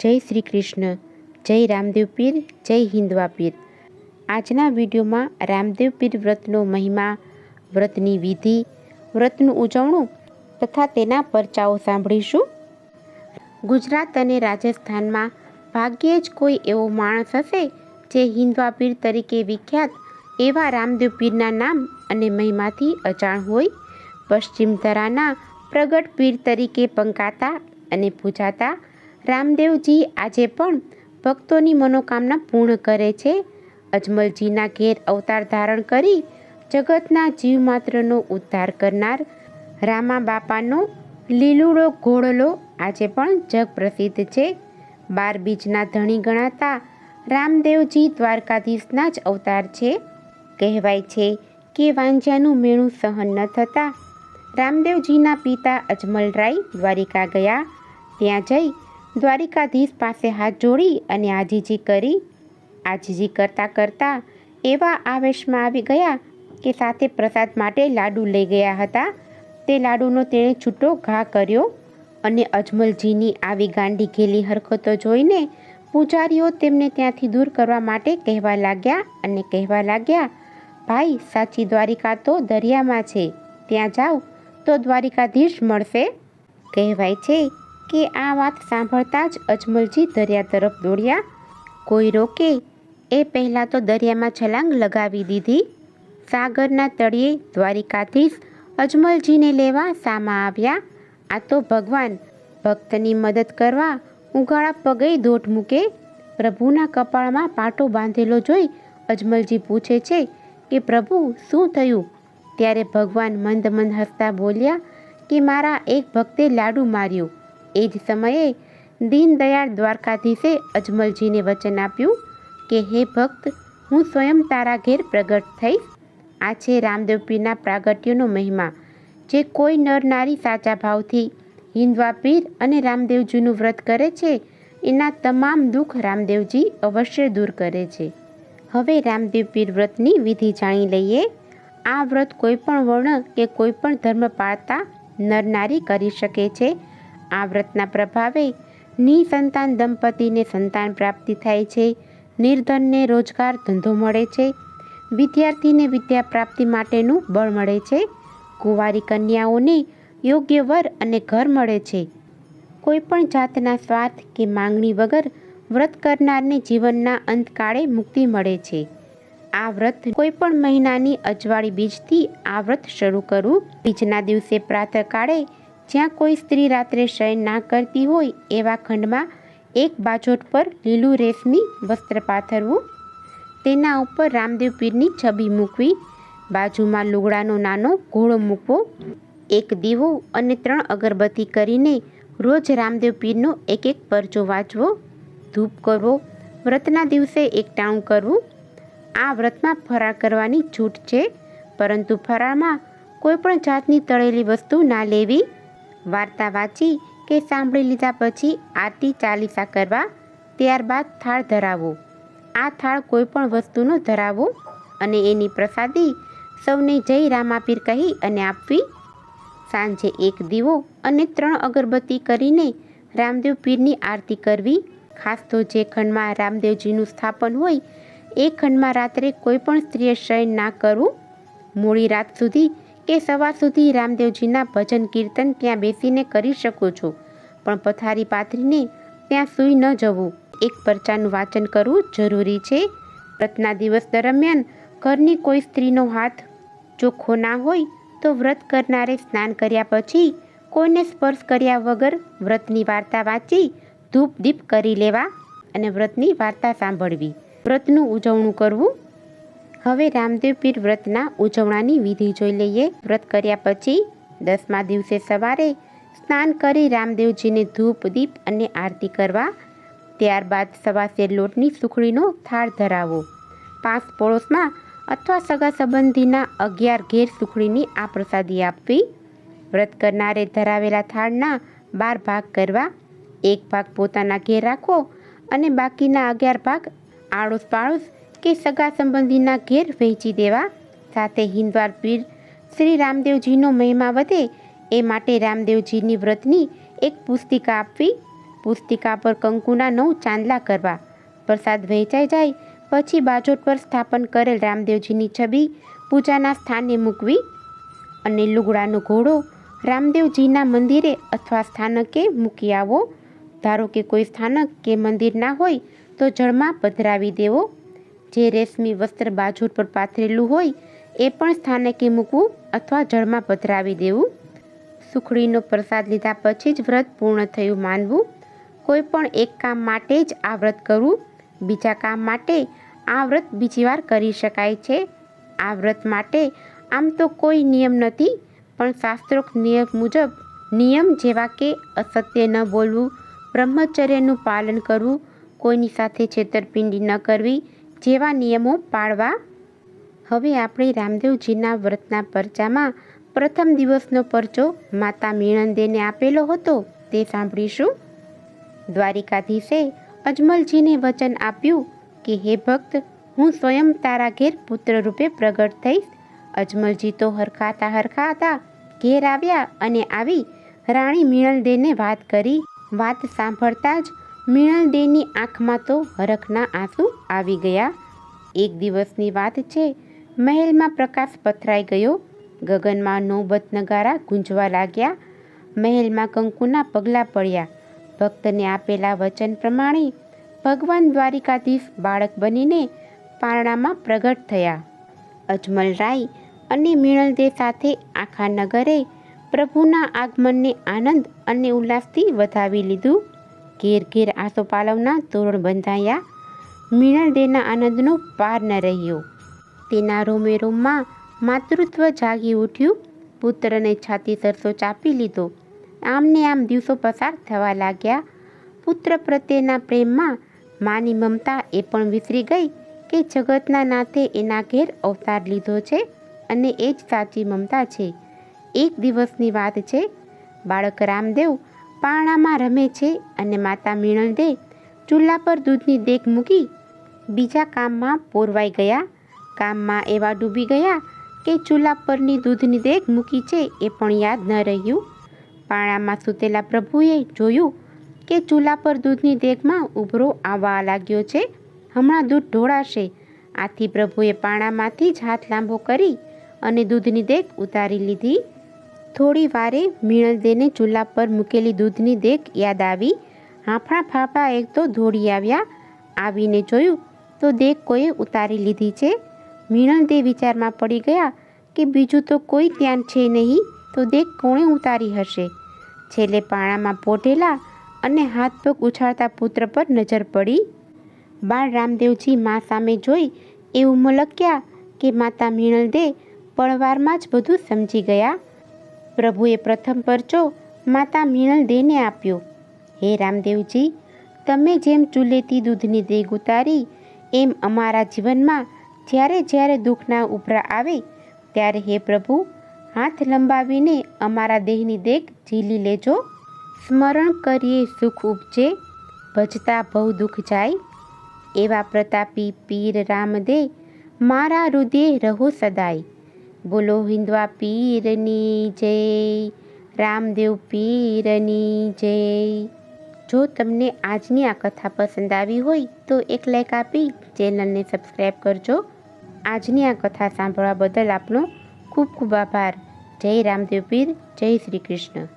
જય શ્રી કૃષ્ણ, જય રામદેવ પીર, જય હિન્દવા પીર આજના વિડીયોમાં રામદેવ પીર વ્રતનો મહિમા, વ્રતની વિધિ, વ્રતનું ઉજવણું તથા તેના પરચાઓ સાંભળીશું. ગુજરાત અને રાજસ્થાનમાં ભાગ્યે જ કોઈ એવો માણસ હશે જે હિન્દવા પીર તરીકે વિખ્યાત એવા રામદેવ પીરના નામ અને મહિમાથી અજાણ હોય. પશ્ચિમ ધરાના પ્રગટ પીર તરીકે પંકાતા અને પૂજાતા રામદેવજી આજે પણ ભક્તોની મનોકામના પૂર્ણ કરે છે. અજમલજીના ઘેર અવતાર ધારણ કરી જગતના જીવ માત્રનો ઉદ્ધાર કરનાર રામા બાપાનો લીલુડો ઘોડલો આજે પણ જગ પ્રસિદ્ધ છે. બાર બીજના ધણી ગણાતા રામદેવજી દ્વારકાધીશના જ અવતાર છે. કહેવાય છે કે વાંજ્યાનું મેણું સહન ન થતાં રામદેવજીના પિતા અજમલરાય દ્વારિકા ગયા. ત્યાં જઈ દ્વારિકાધીશ પાસે હાથ જોડી અને આજીજી કરી, આજીજી કરતાં કરતાં એવા આવેશમાં આવી ગયા કે સાથે પ્રસાદ માટે લાડુ લઈ ગયા હતા. તે લાડુનો તેણે છૂટો ઘા કર્યો અને અજમલજીની આવી ગાંડી ઘેલી હરકતો જોઈને પૂજારીઓ તેમને ત્યાંથી દૂર કરવા માટે કહેવા લાગ્યા અને કહેવા લાગ્યા, ભાઈ, સાચી દ્વારિકા તો દરિયામાં છે. ત્યાં જાઓ તો દ્વારિકાધીશ મળશે. કહેવાય છે કે આ વાત સાંભળતા જ અજમલજી દરિયા તરફ દોડ્યા. કોઈ રોકે એ પહેલાં તો દરિયામાં છલાંગ લગાવી દીધી. સાગરના તળિયે દ્વારિકાધીશ અજમલજીને લેવા સામા આવ્યા. આ તો ભગવાન ભક્તની મદદ કરવા ઉગાળા પગે દોટ મૂકે પ્રભુના કપાળમાં પાટો બાંધેલો જોઈ અજમલજી પૂછે છે કે, પ્રભુ, શું થયું? ત્યારે ભગવાન મંદ મંદ હસતા બોલ્યા કે, મારા એક ભક્તે લાડુ માર્યું. એ જ સમયે દીનદયાળ દ્વારકાધીશે અજમલજીને વચન આપ્યું કે, હે ભક્ત, હું સ્વયં તારા ઘેર પ્રગટ થઈશ. આ છે રામદેવ પીરના પ્રાગટ્યનો મહિમા. જે કોઈ નર નારી સાચા ભાવથી હિન્દવા પીર અને રામદેવજીનું વ્રત કરે છે, એના તમામ દુઃખ રામદેવજી અવશ્ય દૂર કરે છે. હવે રામદેવ પીર વ્રતની વિધિ જાણી લઈએ. આ વ્રત કોઈપણ વર્ણ કે કોઈપણ ધર્મ પાળતા નરનારી કરી શકે છે. આ વ્રતના પ્રભાવે નિસંતાન દંપતીને સંતાન પ્રાપ્તિ થાય છે. નિર્ધનને રોજગાર ધંધો મળે છે. વિદ્યાર્થીને વિદ્યા પ્રાપ્તિ માટેનું બળ મળે છે. કુંવારી કન્યાઓને યોગ્ય વર અને ઘર મળે છે. કોઈપણ જાતના સ્વાર્થ કે માંગણી વગર વ્રત કરનારને જીવનના અંતકાળે મુક્તિ મળે છે. આ વ્રત કોઈપણ મહિનાની અજવાળી બીજથી આ વ્રત શરૂ કરવું બીજના દિવસે પ્રાતઃકાળે જ્યાં કોઈ સ્ત્રી રાત્રે શયન ના કરતી હોય એવા ખંડમાં એક બાજોટ પર લીલું રેશમી વસ્ત્ર પાથરવું, તેના ઉપર રામદેવ પીરની છબી મૂકવી, બાજુમાં લુગડાનો નાનો ઘોડો મૂકવો, એક દીવો અને ત્રણ અગરબત્તી કરીને રોજ રામદેવ પીરનો એક એક પરચો વાંચવો, ધૂપ કરવો, વ્રતના દિવસે એકટાણું કરવું. આ વ્રતમાં ફરાળ કરવાની છૂટ છે, પરંતુ ફરાળમાં કોઈપણ જાતની તળેલી વસ્તુ ના લેવી વાર્તા વાંચી કે સાંભળી લીધા પછી આરતી ચાલીસા કરવા, ત્યારબાદ થાળ ધરાવો. આ થાળ કોઈપણ વસ્તુનો ધરાવો અને એની પ્રસાદી સૌને જય રામાપીર કહી અને આપવી. સાંજે એક દીવો અને ત્રણ અગરબત્તી કરીને રામદેવ પીરની આરતી કરવી. ખાસ તો જે ખંડમાં રામદેવજીનું સ્થાપન હોય, એ ખંડમાં રાત્રે કોઈ પણ સ્ત્રીએ શયન ના કરવું. મોડી રાત સુધી કે સવાર સુધી રામદેવજીના ભજન કીર્તન ત્યાં બેસીને કરી શકો છો. પણ પથારી પાથરીને ત્યાં સૂઈ ન જવું. એક પરચાનું વાંચન કરવું જરૂરી છે. વ્રતના દિવસ દરમિયાન ઘરની કોઈ સ્ત્રીનો હાથ ચોખ્ખો ના હોય તો વ્રત કરનારે સ્નાન કર્યા પછી કોઈને સ્પર્શ કર્યા વગર વ્રતની વાર્તા વાંચી ધૂપ દીપ કરી લેવા અને વ્રતની વાર્તા સાંભળવી. વ્રતનું ઉજવણું કરવું હવે રામદેવ પીર વ્રતના ઉજવણાની વિધિ જોઈ લઈએ. વ્રત કર્યા પછી દસમા દિવસે સવારે સ્નાન કરી રામદેવજીને ધૂપ, દીપ અને આરતી કરવા. ત્યારબાદ સવાસેર લોટની સુખડીનો થાળ ધરાવો. પાંચ પડોશમાં અથવા સગા સંબંધીના અગિયાર ઘેર સુખડીની આ પ્રસાદી આપવી. વ્રત કરનારે ધરાવેલા થાળના બાર ભાગ કરવા. એક ભાગ પોતાના ઘેર રાખો અને બાકીના અગિયાર ભાગ આડોશ પાડોશ કે સગા સંબંધીના ઘેર વહેંચી દેવા. સાથે હિંદવાર પીર શ્રી રામદેવજીનો મહિમા વધે એ માટે રામદેવજીની વ્રતની એક પુસ્તિકા આપવી. પુસ્તિકા પર કંકુના નવ ચાંદલા કરવા. પ્રસાદ વહેંચાઈ જાય, પછી બાજોટ પર સ્થાપન કરેલ રામદેવજીની છબી પૂજાના સ્થાને મૂકવી અને લુગડાનો ઘોડો રામદેવજીના મંદિરે અથવા સ્થાનકે મૂકી આવો. ધારો કે કોઈ સ્થાનક કે મંદિર ના હોય તો જળમાં પધરાવી દેવો. જે રેશમી વસ્ત્ર બાજોટ પર પાથરેલું હોય, એ પણ સ્થાનકે મૂકવું અથવા જળમાં પધરાવી દેવું. સુખડીનો પ્રસાદ લીધા પછી જ વ્રત પૂર્ણ થયું માનવું. કોઈ પણ એક કામ માટે જ આ વ્રત કરવું. બીજા કામ માટે આ વ્રત બીજી વાર કરી શકાય છે. આ વ્રત માટે આમ તો કોઈ નિયમ નથી, પણ શાસ્ત્રોક્ત નિયમ મુજબ નિયમ જેવા કે અસત્ય ન બોલવું, બ્રહ્મચર્યનું પાલન કરવું, કોઈની સાથે છેતરપિંડી ન કરવી જેવા નિયમો પાળવા. હવે આપણે રામદેવજીના વ્રતના પરચામાં પ્રથમ દિવસનો પરચો માતા મીણંદેને આપેલો હતો, તે સાંભળીશું. દ્વારિકાધીશે અજમલજીને વચન આપ્યું કે, હે ભક્ત, હું સ્વયં તારા ઘેર પુત્ર રૂપે પ્રગટ થઈશ. અજમલજી તો હરખાતા હરખાતા ઘેર આવ્યા અને આવી રાણી મીણલદેને વાત કરી, વાત સાંભળતા જ મીણલદેની આંખમાં તો હરખના આંસુ આવી ગયા. એક દિવસની વાત છે. મહેલમાં પ્રકાશ પથરાઈ ગયો. ગગનમાં નોબત નગારા ગુંજવા લાગ્યા. મહેલમાં કંકુના પગલાં પડ્યા. ભક્તને આપેલા વચન પ્રમાણે ભગવાન દ્વારિકાધીશ બાળક બનીને પારણામાં પ્રગટ થયા. અજમલ રાય અને મીણલદે સાથે આખા નગરે પ્રભુના આગમનને આનંદ અને ઉલ્લાસથી વધાવી લીધું. ઘેર ઘેર આસોપાલવના તોરણ બંધાયા. મીણલદેના આનંદનો પાર ન રહ્યો. તેના રોમે રોમમાં માતૃત્વ જાગી ઉઠ્યું. પુત્રને છાતી સરસો ચાપી લીધો. આમને આમ દિવસો પસાર થવા લાગ્યા. પુત્ર પ્રત્યેના પ્રેમમાં માની મમતા એ પણ વિસરી ગઈ કે જગતના નાથે એના ઘેર અવતાર લીધો છે અને એ જ સાચી મમતા છે. એક દિવસની વાત છે. બાળક રામદેવ પારણામાં રમે છે અને માતા મીણલદે ચૂલા પર દૂધની દેખ મૂકી બીજા કામમાં પોરવાઈ ગયા. કામમાં એવા ડૂબી ગયા કે ચૂલા પરની દૂધની દેખ મૂકી છે એ પણ યાદ ન રહ્યું. પાણામાં સૂતેલા પ્રભુએ જોયું કે ચૂલા પર દૂધની દેખમાં ઉભરો આવવા લાગ્યો છે. હમણાં દૂધ ઢોળાશે. આથી પ્રભુએ પાણામાંથી જ હાથ લાંબો કરી અને દૂધની દેખ ઉતારી લીધી. થોડી વારે મીણલદેને ચૂલા પર મૂકેલી દૂધની દેખ યાદ આવી. હાંફળા ફાફા એક તો દોડી આવ્યા. આવીને જોયું તો દેખ કોઈએ ઉતારી લીધી છે. મીણલદે વિચારમાં પડી ગયા કે બીજું તો કોઈ ત્યાં છે નહીં તો દેખ કોણે ઉતારી હશે? છેલ્લે પાણામાં પોટેલા અને હાથ પગ ઉછાળતા પુત્ર પર નજર પડી. બાળ રામદેવજી મા સામે જોઈ એવું મલક્યા કે માતા મીણલદે પળવારમાં જ બધું સમજી ગયા. પ્રભુએ પ્રથમ પરચો માતા મીણલદેને આપ્યો. હે રામદેવજી, તમે જેમ ચૂલેથી દૂધની દેગ ઉતારી, એમ અમારા જીવનમાં જ્યારે જ્યારે દુઃખના ઉભરા આવે, ત્યારે હે પ્રભુ, હાથ લંબાવીને અમારા દેહની દેગ ઝીલી લેજો. સ્મરણ કરીએ સુખ ઉપજે, ભજતા ભવ દુઃખ જાય. એવા પ્રતાપી પીર રામદે, મારા હૃદય રહો સદાય. બોલો હિન્દવા પીરની જય, રામદેવ પીરની જય. જો તમને આજની આ કથા પસંદ આવી હોય તો એક લાઈક આપી ચેનલને સબસ્ક્રાઈબ કરજો. આજની આ કથા સાંભળવા બદલ આપનો ખૂબ ખૂબ આભાર. જય રામદેવ પીર, જય શ્રી કૃષ્ણ.